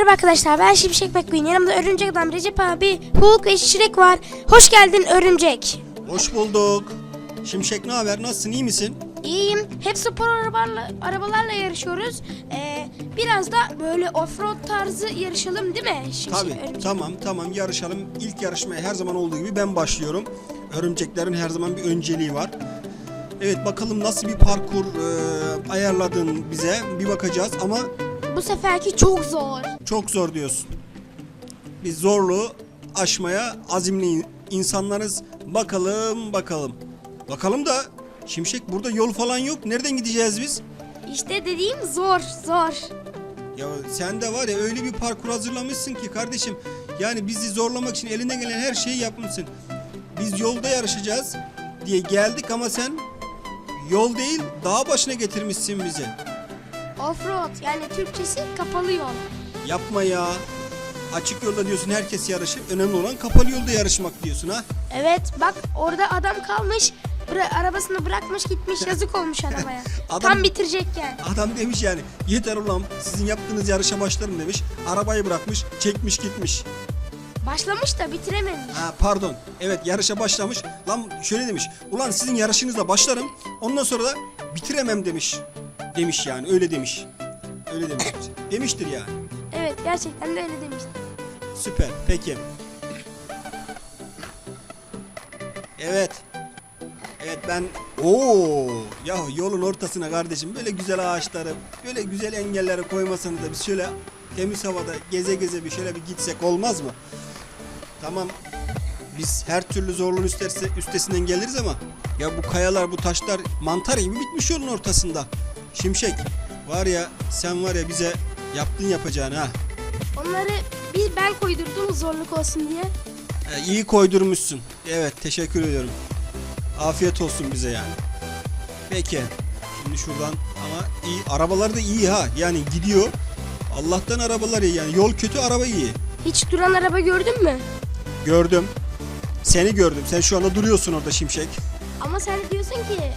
Merhaba arkadaşlar ben Şimşek McQueen. Yanımda Örümcek Adam, Recep abi, Hulk ve Şirek var. Hoş geldin Örümcek. Hoş bulduk. Şimşek ne haber? Nasılsın? iyi misin? İyiyim. Hep spor arabalarla, arabalarla yarışıyoruz. Ee, biraz da böyle offroad tarzı yarışalım değil mi? Şimşek, Tabii. Örümcek? Tamam tamam yarışalım. İlk yarışmaya her zaman olduğu gibi ben başlıyorum. Örümceklerin her zaman bir önceliği var. Evet bakalım nasıl bir parkur e, ayarladın bize bir bakacağız ama Bu seferki çok zor. Çok zor diyorsun. Biz zorluğu aşmaya azimli insanlarız. Bakalım bakalım. Bakalım da Şimşek burada yol falan yok. Nereden gideceğiz biz? İşte dediğim zor, zor. Ya sen de var ya öyle bir parkur hazırlamışsın ki kardeşim. Yani bizi zorlamak için elinden gelen her şeyi yapmışsın. Biz yolda yarışacağız diye geldik ama sen yol değil dağ başına getirmişsin bizi. Offroad yani Türkçesi kapalı yol. Yapma ya. Açık yolda diyorsun herkes yarışır. Önemli olan kapalı yolda yarışmak diyorsun ha. Evet bak orada adam kalmış. bıra- arabasını bırakmış gitmiş yazık olmuş arabaya. Adam- Tam bitirecekken. Adam demiş yani yeter ulan sizin yaptığınız yarışa başlarım demiş. Arabayı bırakmış çekmiş gitmiş. Başlamış da bitirememiş. Ha pardon. Evet yarışa başlamış. Lan şöyle demiş. Ulan sizin yarışınızla başlarım. Ondan sonra da bitiremem demiş. Demiş yani öyle demiş. Öyle demiş. Demiştir yani. Gerçekten de öyle demişti. Süper. Peki. Evet. Evet ben Oo ya yolun ortasına kardeşim böyle güzel ağaçları, böyle güzel engelleri koymasanız da biz şöyle temiz havada geze geze bir şöyle bir gitsek olmaz mı? Tamam. Biz her türlü zorluğun üstesi, üstesinden geliriz ama ya bu kayalar, bu taşlar mantar gibi bitmiş yolun ortasında. Şimşek var ya sen var ya bize yaptın yapacağını ha. Onları bir ben koydurdum zorluk olsun diye. E, iyi koydurmuşsun. Evet teşekkür ediyorum. Afiyet olsun bize yani. Peki. Şimdi şuradan ama iyi. Arabalar da iyi ha. Yani gidiyor. Allah'tan arabalar iyi yani. Yol kötü araba iyi. Hiç duran araba gördün mü? Gördüm. Seni gördüm. Sen şu anda duruyorsun orada Şimşek. Ama sen diyorsun ki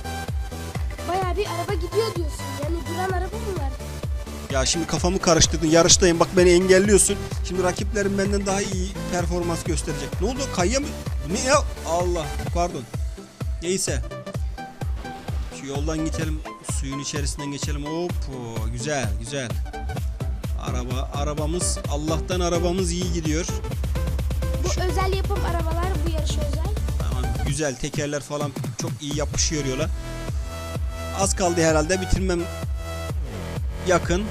baya bir araba gidiyor diyorsun. Yani duran araba mı? Ya şimdi kafamı karıştırdın. Yarıştayım. Bak beni engelliyorsun. Şimdi rakiplerim benden daha iyi performans gösterecek. Ne oldu? Kayya mı? Ne ya? Allah. Pardon. Neyse. Şu yoldan geçelim. Suyun içerisinden geçelim. Hop. Güzel, güzel. Araba, arabamız Allah'tan arabamız iyi gidiyor. Bu özel yapım arabalar bu yarış özel. Tamam, güzel tekerler falan çok iyi yapışıyor yola. Az kaldı herhalde bitirmem yakın.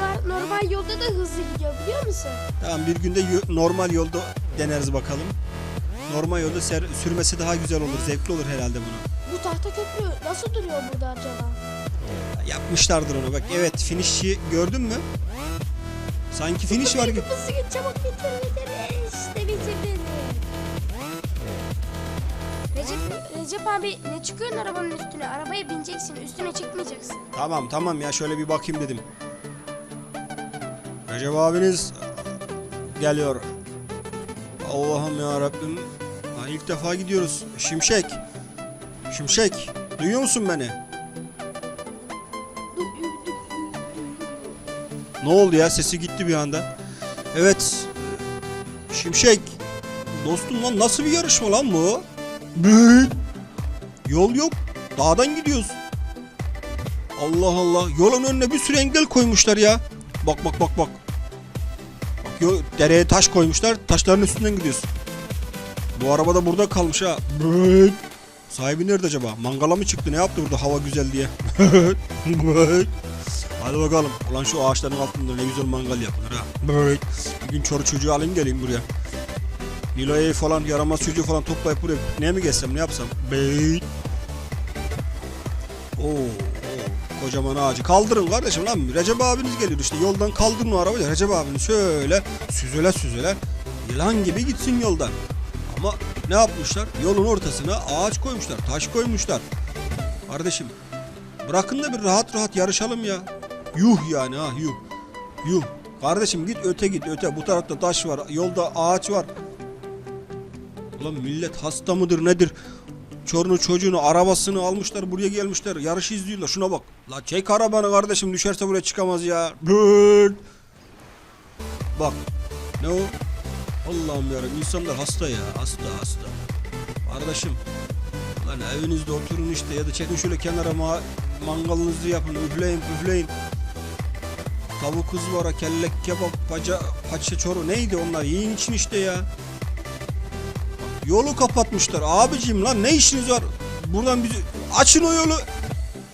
Bunlar normal yolda da hızlı gidiyor biliyor musun? Tamam bir günde normal yolda deneriz bakalım. Normal yolda ser- sürmesi daha güzel olur, zevkli olur herhalde bunu. Bu tahta köprü nasıl duruyor burada acaba? Yapmışlardır onu bak. Evet finişi gördün mü? Sanki finish var gibi. Hızlı git çabuk bitir bitir. İşte bitirdin. Recep, Recep abi ne çıkıyorsun arabanın üstüne? Arabaya bineceksin üstüne çıkmayacaksın. Tamam tamam ya şöyle bir bakayım dedim. Recep abiniz geliyor. Allah'ım ya Rabbim. Ha, ilk defa gidiyoruz. Şimşek. Şimşek. Duyuyor musun beni? Ne oldu ya? Sesi gitti bir anda. Evet. Şimşek. Dostum lan nasıl bir yarışma lan bu? Yol yok. Dağdan gidiyoruz. Allah Allah. Yolun önüne bir sürü engel koymuşlar ya. Bak bak bak bak. Dereye taş koymuşlar. Taşların üstünden gidiyoruz. Bu araba da burada kalmış ha. Sahibi nerede acaba? Mangala mı çıktı? Ne yaptı burada hava güzel diye? Hadi bakalım. Ulan şu ağaçların altında ne güzel mangal yapılır ha. Bir gün çoru çocuğu alayım geleyim buraya. Nilo'yu falan yaramaz çocuğu falan toplayıp buraya ne mi geçsem ne yapsam? Oo, kocaman ağacı. Kaldırın kardeşim lan. Recep abiniz geliyor işte. Yoldan kaldırın o arabayı. Recep abiniz şöyle süzüle süzüle yılan gibi gitsin yoldan. Ama ne yapmışlar? Yolun ortasına ağaç koymuşlar. Taş koymuşlar. Kardeşim bırakın da bir rahat rahat yarışalım ya. Yuh yani ha yuh. Yuh. Kardeşim git öte git öte. Bu tarafta taş var. Yolda ağaç var. Ulan millet hasta mıdır nedir? Çorunu çocuğunu arabasını almışlar buraya gelmişler yarışı izliyorlar şuna bak. La çek arabanı kardeşim düşerse buraya çıkamaz ya. Büt. bak. Ne o? Allah'ım yarabbim insanlar hasta ya. Hasta hasta. Kardeşim. Lan evinizde oturun işte ya da çekin şöyle kenara ma mangalınızı yapın. Üfleyin üfleyin. Tavuk ızvara, kellek kebap, paça, paça çoru neydi onlar? Yiyin için işte ya. Yolu kapatmışlar. Abicim lan ne işiniz var? Buradan bizi açın o yolu.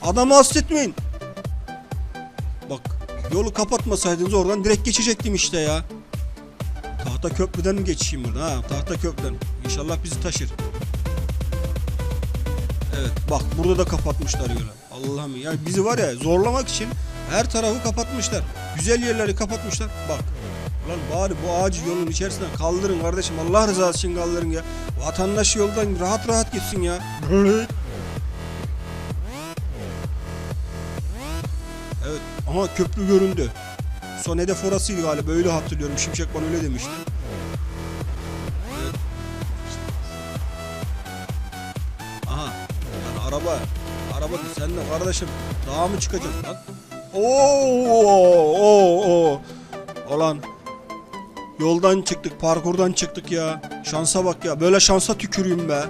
Adamı hasretmeyin. Bak yolu kapatmasaydınız oradan direkt geçecektim işte ya. Tahta köprüden mi geçeyim burada ha? Tahta köprüden. İnşallah bizi taşır. Evet bak burada da kapatmışlar yolu. Allah'ım ya bizi var ya zorlamak için her tarafı kapatmışlar. Güzel yerleri kapatmışlar. Bak. Lan bari bu ağacı yolun içerisinden kaldırın kardeşim. Allah rızası için kaldırın ya. Vatandaş yoldan rahat rahat gitsin ya. Evet. Aha köprü göründü. Son hedef orasıydı galiba. Öyle hatırlıyorum. Şimşek bana öyle demişti. Aha. Yani araba. Araba sen de kardeşim. Dağa mı çıkacaksın lan? Oo, oo, oo. Olan. Yoldan çıktık, parkurdan çıktık ya. Şansa bak ya. Böyle şansa tüküreyim be.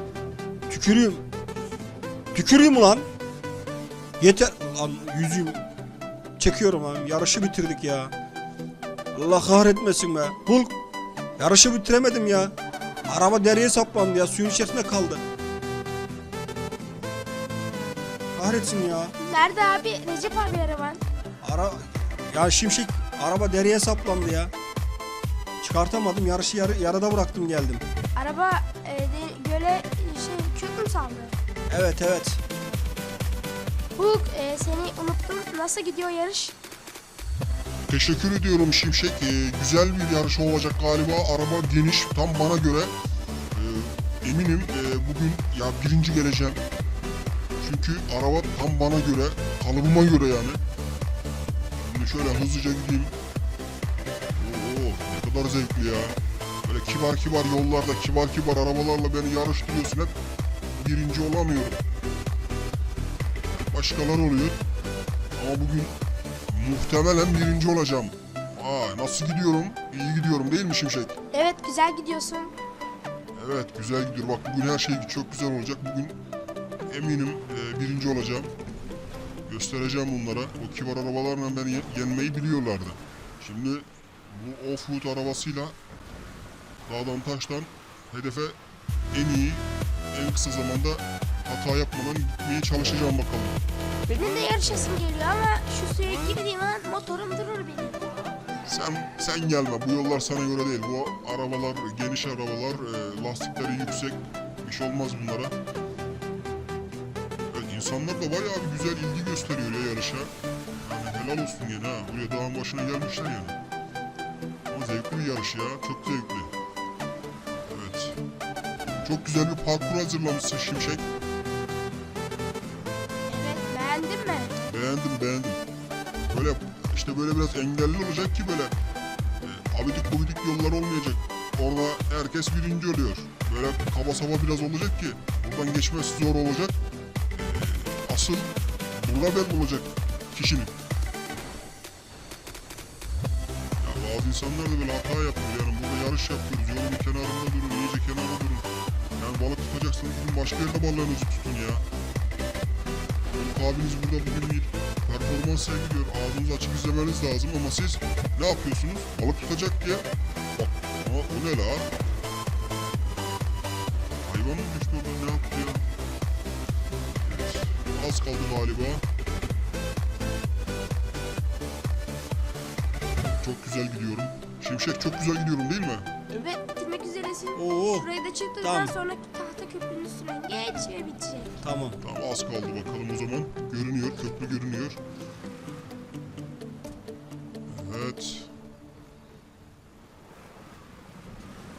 Tüküreyim. Tüküreyim ulan. Yeter. Lan yüzüğüm. Çekiyorum abi. Yarışı bitirdik ya. Allah kahretmesin be. Hulk. Yarışı bitiremedim ya. Araba dereye saplandı ya. Suyun içerisinde kaldı. Kahretsin ya. Nerede abi? Recep abi araban. Ara ya şimşek araba dereye saplandı ya. Çıkartamadım. Yarışı yarı, yarıda bıraktım geldim. Araba e, de- göle şey kök mü saldı? Evet evet. Hulk e, seni unuttum. Nasıl gidiyor yarış? Teşekkür ediyorum Şimşek. Ee, güzel bir yarış olacak galiba. Araba geniş, tam bana göre. Ee, eminim e, bugün ya birinci geleceğim. Çünkü araba tam bana göre, kalıbıma göre yani. Şimdi şöyle hızlıca gideyim. Kadar zevkli ya. Böyle kibar kibar yollarda, kibar kibar arabalarla beni yarıştırıyorsun hep. Birinci olamıyorum. Başkaları oluyor. Ama bugün Muhtemelen birinci olacağım. Aa nasıl gidiyorum? İyi gidiyorum değil mi Şimşek? Evet güzel gidiyorsun. Evet güzel gidiyor. Bak bugün her şey çok güzel olacak. Bugün eminim e, birinci olacağım. Göstereceğim bunlara. O kibar arabalarla beni ye- yenmeyi biliyorlardı. Şimdi bu off-road arabasıyla dağdan taştan hedefe en iyi, en kısa zamanda hata yapmadan gitmeye çalışacağım bakalım. Benim de yarışasım geliyor ama şu suya girdiğim an motorum durur benim. Sen sen gelme. Bu yollar sana göre değil. Bu arabalar geniş arabalar, e, lastikleri yüksek. Bir şey olmaz bunlara. Evet, insanlar da bayağı bir güzel ilgi gösteriyor ya yarışa. Yani helal olsun gene ha. Buraya dağın başına gelmişler yani. Zevkli bir yarış ya. Çok zevkli. Evet. Çok güzel bir parkur hazırlamışsın Şimşek. Evet beğendin mi? Beğendim beğendim. Böyle işte böyle biraz engelli olacak ki böyle e, abidik gubidik yollar olmayacak. Orada herkes birinci oluyor. Böyle kaba saba biraz olacak ki buradan geçmesi zor olacak. E, asıl burada ben olacak kişinin. Bazı insanlar da böyle hata yapıyor yani burada yarış yapıyoruz yolun kenarında durun iyice kenarda durun. Yani balık tutacaksanız gidin başka yerde balığınızı tutun ya. Haluk abiniz burada bugün bir performans sergiliyor. Ağzınızı açık izlemeniz lazım ama siz ne yapıyorsunuz? Balık tutacak diye. Bak ama o ne la? Hayvan mı düştü oradan ne yaptı ya? Az kaldı galiba. Çok güzel gidiyorum. Şimşek çok güzel gidiyorum değil mi? Evet bitirmek üzeresin. Oo. Şurayı da çıktıktan Tamam. sonra tahta köprünün üstüne geç ve bitecek. Tamam. Tamam az kaldı bakalım o zaman. Görünüyor, köprü görünüyor. Evet.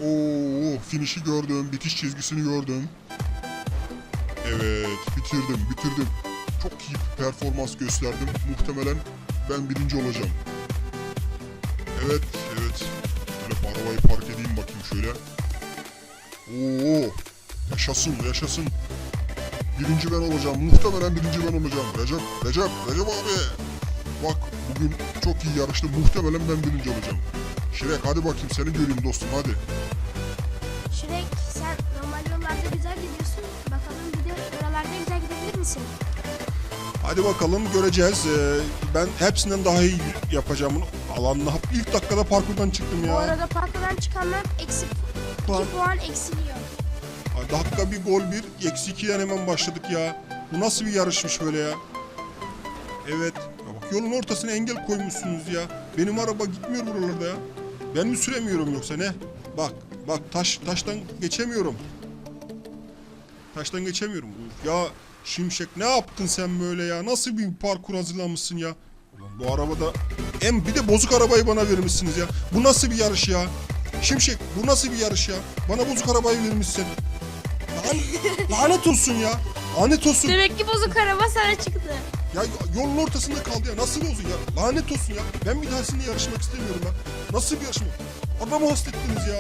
Oo, finişi gördüm, bitiş çizgisini gördüm. Evet, bitirdim, bitirdim. Çok iyi bir performans gösterdim. Muhtemelen ben birinci olacağım. Evet, evet. Şöyle arabayı park edeyim bakayım şöyle. Oo, yaşasın, yaşasın. Birinci ben olacağım. Muhtemelen birinci ben olacağım. Recep, Recep, Recep abi. Bak bugün çok iyi yarıştı. Muhtemelen ben birinci olacağım. Şirek hadi bakayım seni göreyim dostum hadi. Şirek sen normal yollarda güzel gidiyorsun. Bakalım bir de oralarda güzel gidebilir misin? Hadi bakalım göreceğiz. Ee, ben hepsinden daha iyi yapacağım bunu. Alanla ilk dakikada parkurdan çıktım Bu ya. arada parkından çıkanlar eksi Puan. 2 puan eksiliyor. Ay, Dakika bir gol bir. Eksi ikiden hemen başladık ya. Bu nasıl bir yarışmış böyle ya? Evet. Ya bak yolun ortasına engel koymuşsunuz ya. Benim araba gitmiyor buralarda ya. Ben mi süremiyorum yoksa ne? Bak bak taş taştan geçemiyorum. Taştan geçemiyorum. Ya Şimşek ne yaptın sen böyle ya? Nasıl bir parkur hazırlamışsın ya? Bu arabada en bir de bozuk arabayı bana vermişsiniz ya. Bu nasıl bir yarış ya? Şimşek bu nasıl bir yarış ya? Bana bozuk arabayı vermişsin. Lan, lanet olsun ya. Lanet olsun. Demek ki bozuk araba sana çıktı. Ya yolun ortasında kaldı ya. Nasıl olsun ya? Lanet olsun ya. Ben bir daha sizinle yarışmak istemiyorum ya. Nasıl bir yarışma? Adamı hasta ettiniz ya.